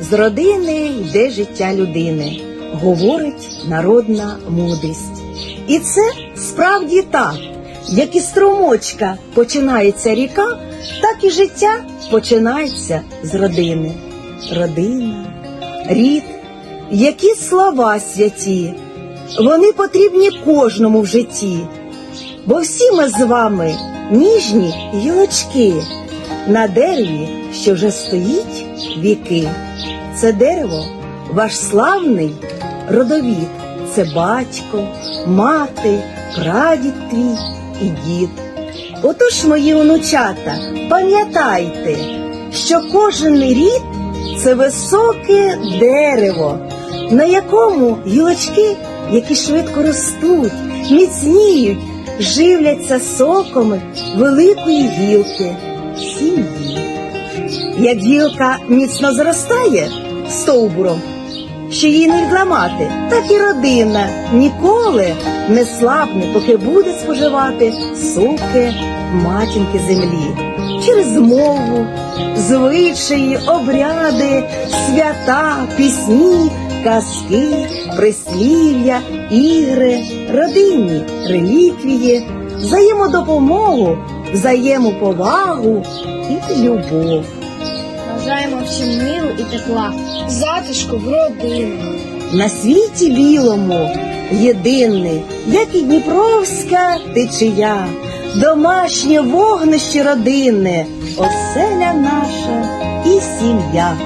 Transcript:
З родини йде життя людини, говорить народна мудрість. І це справді так. Як і струмочка починається ріка, так і життя починається з родини. Родина, рід, які слова святі, вони потрібні кожному в житті. Бо всі ми з вами ніжні гілочки на дереві, що вже стоїть віки. Це дерево ваш славний родовід. Це батько, мати, прадід твій і дід. Отож, мої онучата, пам'ятайте, що кожен рід це високе дерево, на якому гілочки, які швидко ростуть, міцніють, живляться соками великої гілки сім'ї. Як гілка міцно зростає стовбуром, що її не відламати, так і родина ніколи не слабне, поки буде споживати соки матінки землі через мову, звичаї, обряди, свята, пісні, казки, прислів'я, ігри, родинні реліквії, взаємодопомогу, взаємоповагу і любов. Бажаємо всім миру і тепла, затишку в родину. На світі білому єдиний, як і Дніпровська течія, домашнє вогнище родинне, оселя наша і сім'я.